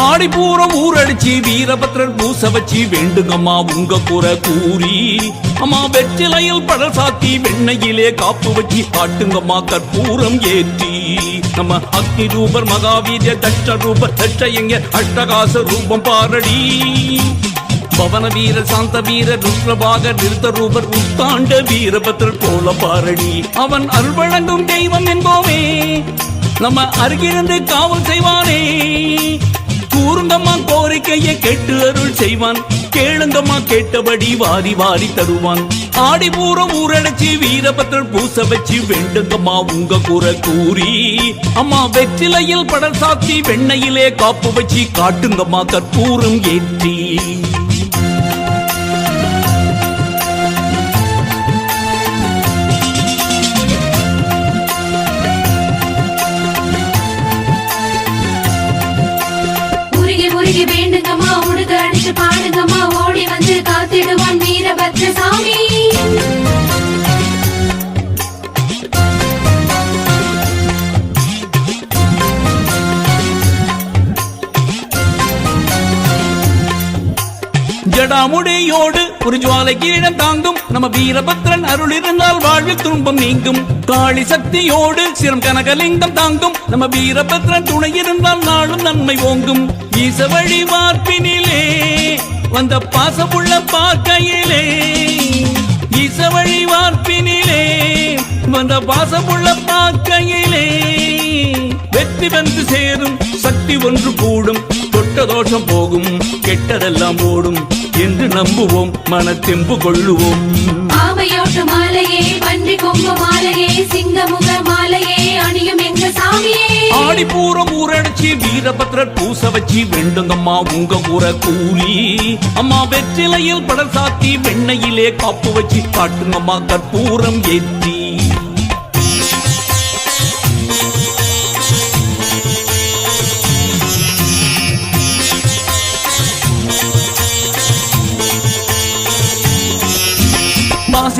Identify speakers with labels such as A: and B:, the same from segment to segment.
A: ஆடி பூரம் ஊரடிச்சு வீரபத்ரன் பூச வச்சு வேண்டுங்கம்மா உங்க குறை கூறி. அம்மா வெற்றிலையில் படல் சாத்தி வெண்ணையிலே காப்பு வச்சு காட்டுங்கம்மா கற்பூரம் ஏற்றி நம்ம அக்னி ரூபர் மகாவீர தட்ச ரூபர் தட்ச எங்க அஷ்டகாச ரூபம் பாரடி. பவன வீர சாந்த வீர ருத்ரபாக நிறுத்த ரூபர் உத்தாண்ட வீரபத்ரர் போல பாரடி. அவன் அருள் வழங்கும் தெய்வம் என்போமே. நம்ம அருகிருந்து காவல் செய்வானே. கூறுங்கம்மா கோரிக்கையை கேட்டு அருள் செய்வான். கேளுங்கம்மா கேட்டபடி வாரி வாரி தருவான். ஆடி பூரம் ஊரடைச்சி வீரபத்ரன் பூச வச்சு வேண்டுங்கம்மா உங்க கூற கூறி. அம்மா வெற்றிலையில் படல் சாத்தி வெண்ணையிலே காப்பு வச்சு காட்டுங்கம்மா கற்பூரம் ஏற்றி.
B: என்று அடிச்சு பாடுங்கம்மா ஓடி வந்து காத்திடுவான் வீரபத்ர சாமி
A: ஜடாமுடியோடு ஒரு ஜுவாலை கிரீடம் தாங்கும். நம்ம வீரபத்ரன் அருள் இருந்தால் வாழ்வில் துன்பம் நீங்கும். காளி சக்தியோடு சிரம் கனகலிங்கம் தாங்கும். நம்ம வீரபத்ரன் துணை இருந்தால் நாளும் நன்மை ஓங்கும். ஈச வழி வார்ப்பினிலே வந்த பாசமுள்ள பார்க்கையிலே ஈச வழி வார்ப்பினிலே வந்த பாசமுள்ள பார்க்கையிலே. வெற்றி வந்து சேரும் சக்தி ஒன்று கூடும். தொட்ட தோஷம் போகும் கெட்டதெல்லாம் ஓடும். என்று நம்புவோம் மனத்தெம்பு கொள்ளுவோம்.
B: ஆமையோட்டு மாலையே பன்றி கொம்பு மாலையே சிங்கமுக மாலையே அணியும் எங்க சாமியே.
A: ஆடி பூரம் ஊரடிச்சு வீரபத்ரர் பூச வச்சு வேண்டுங்கம்மா உங்க ஊரை கூலி. அம்மா வெற்றிலையில் படல் சாத்தி வெண்ணையிலே காப்பு வச்சு காட்டுங்கம்மா கற்பூரம் ஏற்றி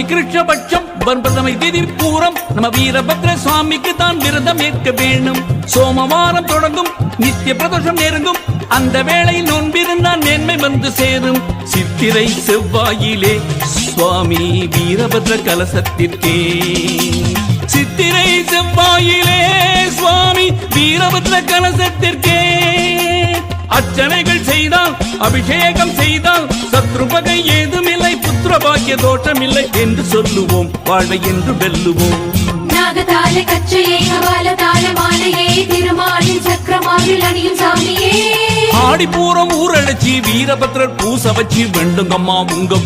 A: மாசி கிருஷ்ணபட்சம். பன்பதமை திதி பூரம். நம்ம வீரபத்ர சுவாமிக்கு தான் விரதம் ஏற்க வேணும் சோமவாரம் தொடங்கும். நித்திய பிரதோஷம் நெருங்கும். அந்த வேளையில் நோன்பிருந்தான் மேன்மை வந்து சேரும். சித்திரை செவ்வாயிலே சுவாமி வீரபத்ர கலசத்திற்கே. சித்திரை செவ்வாயிலே சுவாமி வீரபத்ர கலசத்திற்கே. அர்ச்சனைகள் செய்தால் அபிஷேகம் செய்தால் சத்ருபகை ஏது பாக்கிய தோஷமில்லை என்று சொல்லுவோம். வாழ்வை என்று வெல்லுவோம்.
B: நாகதால கச்சையே கபால தாள மாலையே திருமாலின் சக்கரமாவில் அணியும் சாமியே.
A: ஆடி பூரம் ஊரடைச்சி வீரபத்ரர் பூச வச்சு வெண்டுங்கம்மா உங்க